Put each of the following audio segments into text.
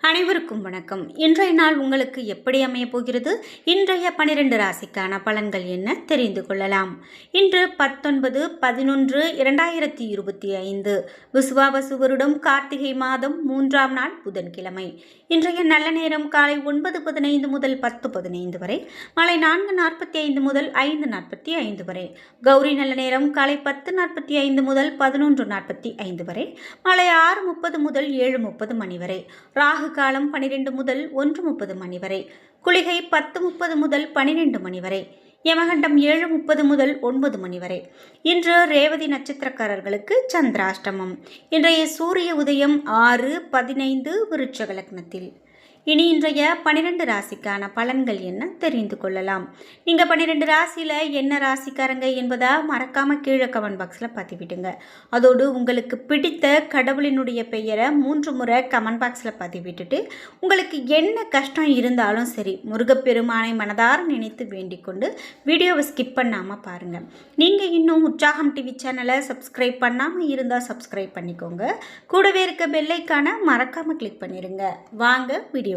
அனைவருக்கும் வணக்கம். இன்றைய நாள் உங்களுக்கு எப்படி அமையப் போகிறது? இன்றைய பனிரெண்டு ராசிக்கான பலன்கள் என்ன? தெரிந்து கொள்ளலாம். இன்று பத்தொன்பது பதினொன்று இரண்டாயிரத்தி இருபத்தி ஐந்து. விசுவாவசு வருடம் கார்த்திகை மாதம் மூன்றாம் நாள் புதன்கிழமை. இன்றைய நல்ல நேரம் காலை ஒன்பது பதினைந்து முதல் பத்து பதினைந்து வரை. மாலை நான்கு நாற்பத்தி ஐந்து முதல் ஐந்து நாற்பத்தி ஐந்து வரை. கௌரி நல்ல நேரம் காலை பத்து நாற்பத்தி ஐந்து முதல் பதினொன்று நாற்பத்தி ஐந்து வரை. மாலை ஆறு முப்பது முதல் ஏழு முப்பது மணி வரை. ராகு காலம் பனிரெண்டு முதல் ஒன்று முப்பது மணி வரை குளிகை பத்து முப்பது முதல் பனிரெண்டு மணி வரை யமகண்டம் ஏழு முப்பது முதல் ஒன்பது மணி வரை. இன்று ரேவதி நட்சத்திரக்காரர்களுக்கு சந்திராஷ்டமம். இன்றைய சூரிய உதயம் ஆறு பதினைந்து விருட்சக லக்னத்தில். இனி இன்றைய பன்னிரெண்டு ராசிக்கான பலன்கள் என்ன தெரிந்து கொள்ளலாம். நீங்கள் பன்னிரெண்டு ராசியில் என்ன ராசிக்காரங்க என்பதை மறக்காமல் கீழே கமெண்ட் பாக்ஸில் பதிவிடுங்க. அதோடு உங்களுக்கு பிடித்த கடவுளினுடைய பெயரை மூன்று முறை கமெண்ட் பாக்ஸில் பதிவிட்டுட்டு உங்களுக்கு என்ன கஷ்டம் இருந்தாலும் சரி முருகப்பெருமானை மனதார நினைத்து வேண்டிக் கொண்டு வீடியோவை ஸ்கிப் பண்ணாமல் பாருங்கள் நீங்கள் இன்னும் உற்சாகம் டிவி சேனலை சப்ஸ்கிரைப் பண்ணாமல் இருந்தால் சப்ஸ்கிரைப் பண்ணிக்கோங்க. கூடவே இருக்க பெல்லைக்கான மறக்காமல் கிளிக் பண்ணிடுங்க வாங்க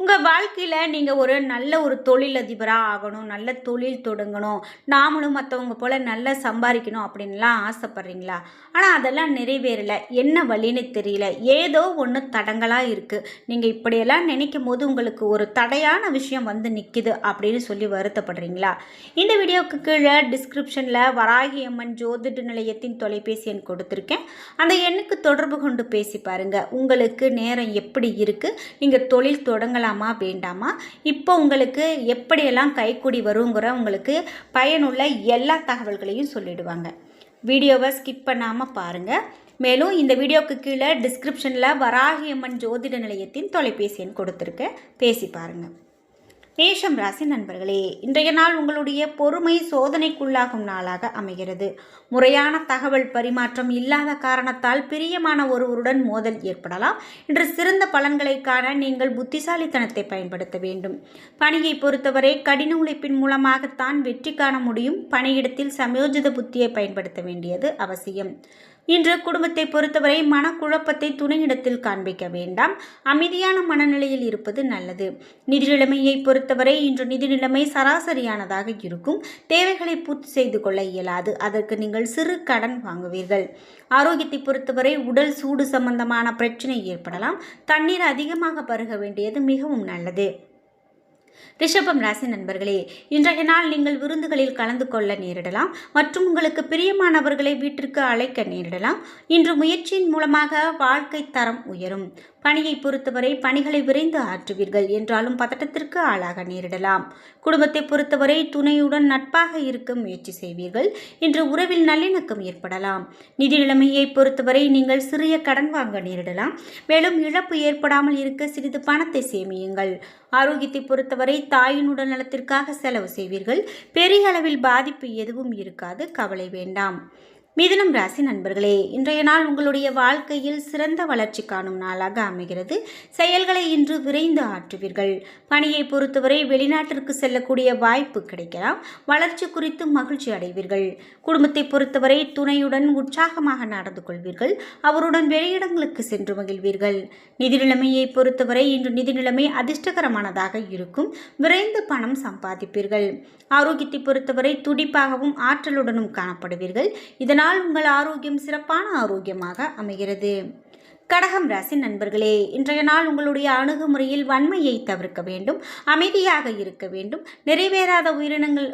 உங்கள் வாழ்க்கையில் நீங்கள் ஒரு நல்ல ஒரு தொழிலதிபராக ஆகணும் நல்ல தொழில் தொடங்கணும் நாமளும் மற்றவங்க போல் நல்லா சம்பாதிக்கணும் அப்படின்லாம் ஆசைப்பட்றீங்களா? ஆனால் அதெல்லாம் நிறைவேறலை. என்ன வழின்னு தெரியல. ஏதோ ஒன்று தடங்களாக இருக்குது நீங்கள் இப்படியெல்லாம் நினைக்கும் போது உங்களுக்கு ஒரு தடையான விஷயம் வந்து நிற்கிது அப்படின்னு சொல்லி வருத்தப்படுறீங்களா? இந்த வீடியோவுக்கு கீழே டிஸ்கிரிப்ஷனில் வராகி அம்மன் ஜோதிட நிலையத்தின் தொலைபேசி எண் கொடுத்துருக்கேன். அந்த எண்ணுக்கு தொடர்பு கொண்டு பேசி பாருங்கள் உங்களுக்கு நேரம் எப்படி இருக்குது நீங்கள் தொழில் தொடங்கலாம் வேண்டாமா வேண்டாமா? இப்போ உங்களுக்கு எப்படியெல்லாம் கைக்கூடி வருங்கிற உங்களுக்கு பயனுள்ள எல்லா தகவல்களையும் சொல்லிடுவாங்க. வீடியோவை ஸ்கிப் பண்ணாமல் பாருங்கள் மேலும் இந்த வீடியோவுக்கு கீழே டிஸ்கிரிப்ஷனில் வராகியம்மன் ஜோதிட நிலையத்தின் தொலைபேசி எண் கொடுத்துருக்கேன் பேசி பாருங்கள் மேஷம் ராசி நண்பர்களே இன்றைய நாள் உங்களுடைய பொறுமை சோதனைக்குள்ளாகும் நாளாக அமைகிறது. முறையான தகவல் பரிமாற்றம் இல்லாத காரணத்தால் பிரியமான ஒருவருடன் மோதல் ஏற்படலாம். இன்று சிறந்த பலன்களை காண நீங்கள் புத்திசாலித்தனத்தை பயன்படுத்த வேண்டும். பணியை பொறுத்தவரை கடின உழைப்பின் மூலமாகத்தான் வெற்றி காண முடியும். பணியிடத்தில் சமயோஜித புத்தியை பயன்படுத்த வேண்டியது அவசியம். இன்று குடும்பத்தை பொறுத்தவரை மனக்குழப்பத்தை துணையிடத்தில் காண்பிக்க வேண்டாம். அமைதியான மனநிலையில் இருப்பது நல்லது. நிதி நிலைமையை பொறுத்தவரை இன்று நிதி நிலைமை சராசரியானதாக இருக்கும். தேவைகளை பூர்த்தி செய்து கொள்ள இயலாது. அதற்கு நீங்கள் சிறு கடன் வாங்குவீர்கள். ஆரோக்கியத்தை பொறுத்தவரை உடல் சூடு சம்பந்தமான பிரச்சனை ஏற்படலாம். தண்ணீர் அதிகமாக பருக வேண்டியது மிகவும் நல்லது. ரிஷபம் ராசி நண்பர்களே இன்றைய நாள் நீங்கள் விருந்துகளில் கலந்து கொள்ள நேரிடலாம் மற்றும் உங்களுக்கு பிரியமானவர்களை வீட்டிற்கு அழைக்க நேரிடலாம். இன்று முயற்சியின் மூலமாக வாழ்க்கை தரம் உயரும். பணியை பொறுத்தவரை பணிகளை விரைந்து ஆற்றுவீர்கள் என்றாலும் பதட்டத்திற்கு ஆளாக நேரிடலாம். குடும்பத்தை பொறுத்தவரை துணையுடன் நட்பாக இருக்க முயற்சி செய்வீர்கள் இன்று உறவில் நல்லிணக்கம் ஏற்படலாம். நிதி நிலைமையை பொறுத்தவரை நீங்கள் சிறிய கடன் வாங்க நேரிடலாம். மேலும் இழப்பு ஏற்படாமல் இருக்க சிறிது பணத்தை சேமியுங்கள். ஆரோக்கியத்தை பொறுத்தவரை தாயின் உடல் நலத்திற்காக செலவு செய்வீர்கள். பெரிய அளவில் பாதிப்பு எதுவும் இருக்காது. கவலை வேண்டாம். மிதுனம் ராசி நண்பர்களே இன்றைய நாள் உங்களுடைய வாழ்க்கையில் சிறந்த வளர்ச்சி காணும் நாளாக அமைகிறது. செயல்களை இன்று விரைந்து ஆற்றுவீர்கள். பணியை பொறுத்தவரை வெளிநாட்டிற்கு செல்லக்கூடிய வாய்ப்பு கிடைக்கலாம். வளர்ச்சி குறித்து மகிழ்ச்சி அடைவீர்கள். குடும்பத்தை பொறுத்தவரை துணையுடன் உற்சாகமாக நடந்து கொள்வீர்கள். அவருடன் வெளியிடங்களுக்கு சென்று மகிழ்வீர்கள். நிதி நிலைமையை பொறுத்தவரை இன்று நிதி நிலைமை அதிர்ஷ்டகரமானதாக இருக்கும். விரைந்து பணம் சம்பாதிப்பீர்கள். ஆரோக்கியத்தை பொறுத்தவரை துடிப்பாகவும் ஆற்றலுடனும் காணப்படுவீர்கள். இதனால் இதனால் உங்கள் ஆரோக்கியம் சிறப்பான ஆரோக்கியமாக அமைகிறது. கடகம் ராசி நண்பர்களே இன்றைய நாள் உங்களுடைய அணுகுமுறையில் வன்மையை தவிர்க்க வேண்டும் அமைதியாக இருக்க வேண்டும். நிறைவேறாத உயிரினங்கள்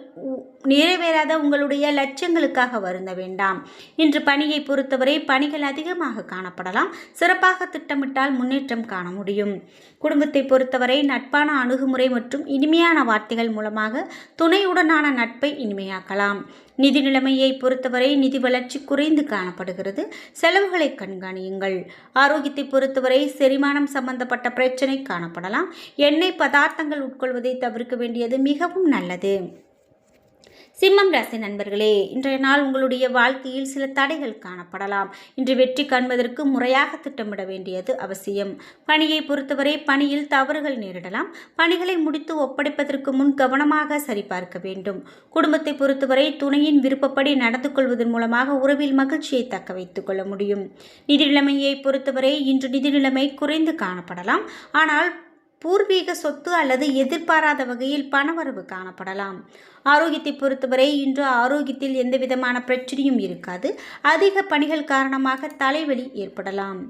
நிறைவேறாத உங்களுடைய லட்சியங்களுக்காக வருந்த வேண்டாம். இன்று பணியை பொறுத்தவரை பணிகள் அதிகமாக காணப்படலாம். சிறப்பாக திட்டமிட்டால் முன்னேற்றம் காண முடியும். குடும்பத்தை பொறுத்தவரை நட்பான அணுகுமுறை மற்றும் இனிமையான வார்த்தைகள் மூலமாக துணையுடனான நட்பை இனிமையாக்கலாம். நிதி நிலைமையை பொறுத்தவரை நிதி வளர்ச்சி குறைந்து காணப்படுகிறது. செலவுகளை கண்காணியுங்கள். ஆரோக்கியத்தை பொறுத்தவரை செரிமானம் சம்பந்தப்பட்ட பிரச்சனை காணப்படலாம். எண்ணெய் பதார்த்தங்கள் உட்கொள்வதை தவிர்க்க வேண்டியது மிகவும் நல்லது. சிம்மம் ராசி நண்பர்களே இன்றைய நாள் உங்களுடைய வாழ்க்கையில் சில தடைகள் காணப்படலாம். இன்று வெற்றி காண்பதற்கு முறையாக திட்டமிட வேண்டியது அவசியம். பணியை பொறுத்தவரை பணியில் தவறுகள் நேரிடலாம். பணிகளை முடித்து ஒப்படைப்பதற்கு முன் கவனமாக சரிபார்க்க வேண்டும். குடும்பத்தை பொறுத்தவரை துணையின் விருப்பப்படி நடந்து கொள்வதன் மூலமாக உறவில் மகிழ்ச்சியை தக்க வைத்துக் கொள்ள முடியும். நிதி நிலைமையை பொறுத்தவரை இன்று நிதி நிலைமை குறைந்து காணப்படலாம். ஆனால் பூர்வீக சொத்து அல்லது எதிர்பாராத வகையில் பணவரவு காணப்படலாம். ஆரோக்கியத்தை பொறுத்தவரை இன்று ஆரோக்கியத்தில் எந்த விதமான பிரச்சனையும் இருக்காது. அதிக பணிகள் காரணமாக தலைவலி ஏற்படலாம்.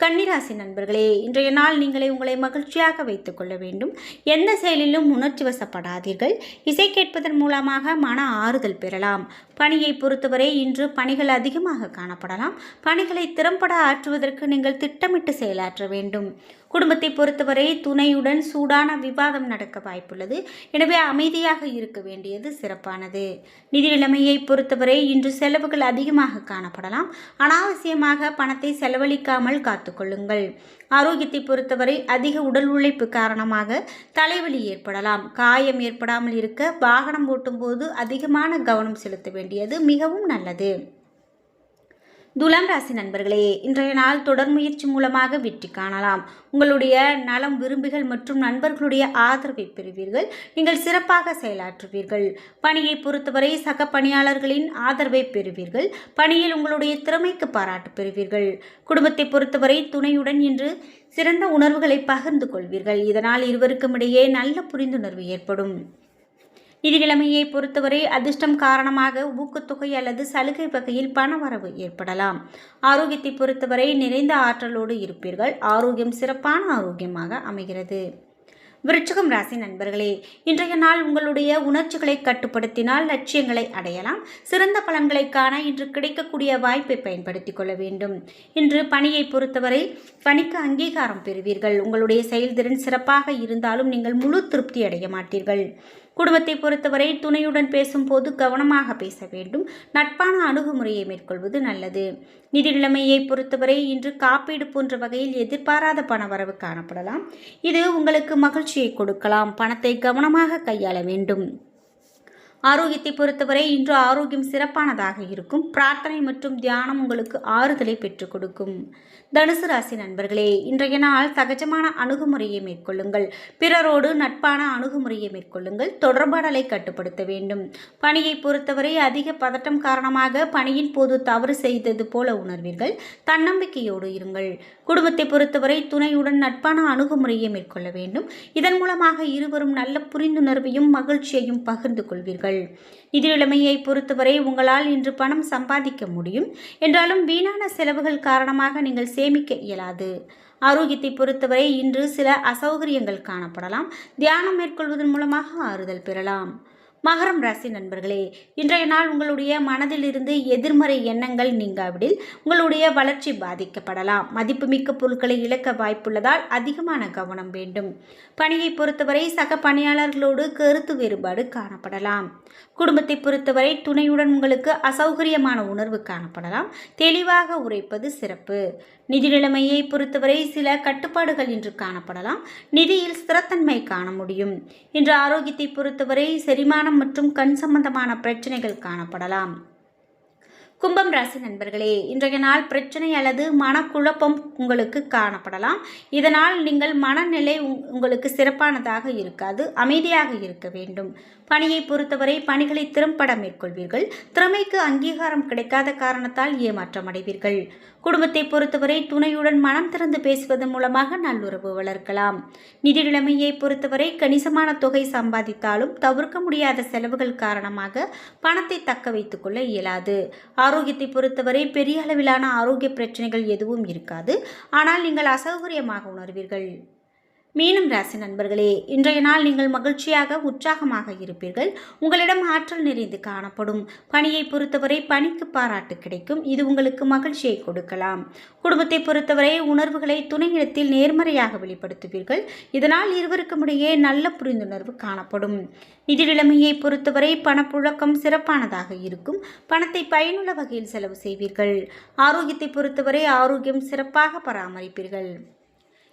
கன்னிராசி நண்பர்களே இன்றைய நாள் நீங்களே உங்களை மகிழ்ச்சியாக வைத்துக் கொள்ள வேண்டும். எந்த செயலிலும் உணர்ச்சி வசப்படாதீர்கள். இசை கேட்பதன் மூலமாக மன ஆறுதல் பெறலாம். பணியை பொறுத்தவரை இன்று பணிகள் அதிகமாக காணப்படலாம். பணிகளை திறம்பட ஆற்றுவதற்கு நீங்கள் திட்டமிட்டு செயலாற்ற வேண்டும். குடும்பத்தை பொறுத்தவரை துணையுடன் சூடான விவாதம் நடக்க வாய்ப்புள்ளது. எனவே அமைதியாக இருக்க வேண்டியது சிறப்பானது. நிதி நிலைமையை பொறுத்தவரை இன்று செலவுகள் அதிகமாக காணப்படலாம். அனாவசியமாக பணத்தை செலவழிக்காமல் காத்துக்கொள்ளுங்கள் ஆரோக்கியத்தை பொறுத்தவரை அதிக உடல் உழைப்பு காரணமாக தலைவலி ஏற்படலாம். காயம் ஏற்படாமல் இருக்க வாகனம் ஓட்டும்போது அதிகமான கவனம் செலுத்த வேண்டியது மிகவும் நல்லது. துலாம் ராசி நண்பர்களே இன்றைய நாள் தொடர் முயற்சி மூலமாக வெற்றி காணலாம். உங்களுடைய நலம் விரும்பிகள் மற்றும் நண்பர்களுடைய ஆதரவை பெறுவீர்கள். நீங்கள் சிறப்பாக செயலாற்றுவீர்கள். பணியை பொறுத்தவரை சக பணியாளர்களின் ஆதரவை பெறுவீர்கள். பணியில் உங்களுடைய திறமைக்கு பாராட்டு பெறுவீர்கள். குடும்பத்தை பொறுத்தவரை துணையுடன் இன்று சிறந்த உணர்வுகளை பகிர்ந்து கொள்வீர்கள். இதனால் இருவருக்கும் இடையே நல்ல புரிந்துணர்வு ஏற்படும். நிதி பொறுத்தவரை அதிர்ஷ்டம் காரணமாக ஊக்கத்தொகை அல்லது சலுகை வகையில் பணவரவு ஏற்படலாம். ஆரோக்கியத்தை பொறுத்தவரை நிறைந்த ஆற்றலோடு இருப்பீர்கள். ஆரோக்கியம் சிறப்பான ஆரோக்கியமாக அமைகிறது. விருச்சகம் ராசி நண்பர்களே இன்றைய நாள் உங்களுடைய உணர்ச்சிகளை கட்டுப்படுத்தினால் லட்சியங்களை அடையலாம். சிறந்த பலன்களை காண இன்று கிடைக்கக்கூடிய வாய்ப்பை பயன்படுத்திக் கொள்ள வேண்டும். இன்று பணியை பொறுத்தவரை பணிக்கு அங்கீகாரம் பெறுவீர்கள். உங்களுடைய செயல்திறன் சிறப்பாக இருந்தாலும் நீங்கள் முழு திருப்தி அடைய மாட்டீர்கள். குடும்பத்தை பொறுத்தவரை துணையுடன் பேசும்போது கவனமாக பேச வேண்டும். நட்பான அணுகுமுறையை மேற்கொள்வது நல்லது. நிதி நிலைமையை பொறுத்தவரை இன்று காப்பீடு போன்ற வகையில் எதிர்பாராத பண வரவு காணப்படலாம். இது உங்களுக்கு மகிழ்ச்சியை கொடுக்கலாம். பணத்தை கவனமாக கையாள வேண்டும். ஆரோக்கியத்தை பொறுத்தவரை இன்று ஆரோக்கியம் சிறப்பானதாக இருக்கும். பிரார்த்தனை மற்றும் தியானம் உங்களுக்கு ஆறுதலை பெற்றுக் கொடுக்கும். தனுசு ராசி நண்பர்களே இன்றைய நாள் சகஜமான அணுகுமுறையை மேற்கொள்ளுங்கள். பிறரோடு நட்பான அணுகுமுறையை மேற்கொள்ளுங்கள். தொடர்பாடலை கட்டுப்படுத்த வேண்டும். பணியை பொறுத்தவரை அதிக பதட்டம் காரணமாக பணியின் போது தவறு செய்தது போல உணர்வீர்கள். தன்னம்பிக்கையோடு இருங்கள். குடும்பத்தை பொறுத்தவரை துணையுடன் நட்பான அணுகுமுறையை மேற்கொள்ள வேண்டும். இதன் மூலமாக இருவரும் நல்ல புரிந்துணர்வையும் மகிழ்ச்சியையும் பகிர்ந்து கொள்வீர்கள். கொள்ளுங்கள் நிலைமையை பொறுத்தவரை உங்களால் இன்று பணம் சம்பாதிக்க முடியும். என்றாலும் வீணான செலவுகள் காரணமாக நீங்கள் சேமிக்க இயலாது. ஆரோக்கியத்தை பொறுத்தவரை இன்று சில அசௌகரியங்கள் காணப்படலாம். தியானம் மேற்கொள்வதன் மூலமாக ஆறுதல் பெறலாம். மகரம் ராசி நண்பர்களே இன்றைய நாள் உங்களுடைய மனதிலிருந்து எதிர்மறை எண்ணங்கள் நீங்காவிடில் உங்களுடைய வளர்ச்சி பாதிக்கப்படலாம். மதிப்புமிக்க பொருட்களை இழக்க வாய்ப்புள்ளதால் அதிகமான கவனம் வேண்டும். பணியை பொறுத்தவரை சக பணியாளர்களோடு கருத்து வேறுபாடு காணப்படலாம். குடும்பத்தை பொறுத்தவரை துணையுடன் உங்களுக்கு அசௌகரியமான உணர்வு காணப்படலாம். தெளிவாக உரைப்பது சிறப்பு. நிதி நிலைமையை பொறுத்தவரை சில கட்டுப்பாடுகள் இன்று காணப்படலாம். நிதியில் ஸ்திரத்தன்மை காண முடியும். இன்று ஆரோக்கியத்தை பொறுத்தவரை செரிமானம் மற்றும் கண் சம்பந்தமான பிரச்சனைகள் காணப்படலாம். கும்பம் ராசி நண்பர்களே இன்றைய நாள் பிரச்சனை அல்லது மனக்குழப்பம் உங்களுக்கு காணப்படலாம். இதனால் நீங்கள் மனநிலை உங்களுக்கு சிறப்பானதாக இருக்காது அமைதியாக இருக்க வேண்டும். பணியை பொறுத்தவரை பணிகளை திறம்பட மேற்கொள்வீர்கள். திறமைக்கு அங்கீகாரம் கிடைக்காத காரணத்தால் ஏமாற்றம் அடைவீர்கள். குடும்பத்தை பொறுத்தவரை துணையுடன் மனம் திறந்து பேசுவதன் மூலமாக நல்லுறவு வளர்க்கலாம். நிதி நிலைமையை பொறுத்தவரை கணிசமான தொகை சம்பாதித்தாலும் தவிர்க்க முடியாத செலவுகள் காரணமாக பணத்தை தக்க வைத்துக் கொள்ள இயலாது. ஆரோக்கியத்தை பொறுத்தவரை பெரிய அளவிலான ஆரோக்கிய பிரச்சனைகள் எதுவும் இருக்காது. ஆனால் நீங்கள் அசௌகரியமாக உணர்வீர்கள். மீனம் ராசி நண்பர்களே இன்றைய நாள் நீங்கள் மகிழ்ச்சியாக உற்சாகமாக இருப்பீர்கள். உங்களிடம் ஆற்றல் நிறைந்து காணப்படும். பணியை பொறுத்தவரை பணிக்கு பாராட்டு கிடைக்கும். இது உங்களுக்கு மகிழ்ச்சியை கொடுக்கலாம். குடும்பத்தை பொறுத்தவரை உணர்வுகளை துணையிடத்தில் நேர்மறையாக வெளிப்படுத்துவீர்கள். இதனால் இருவருக்கும் இடையே நல்ல புரிந்துணர்வு காணப்படும். நிதி நிலைமையை பொறுத்தவரை பணப்புழக்கம் சிறப்பானதாக இருக்கும். பணத்தை பயனுள்ள வகையில் செலவு செய்வீர்கள். ஆரோக்கியத்தை பொறுத்தவரை ஆரோக்கியம் சிறப்பாக பராமரிப்பீர்கள்.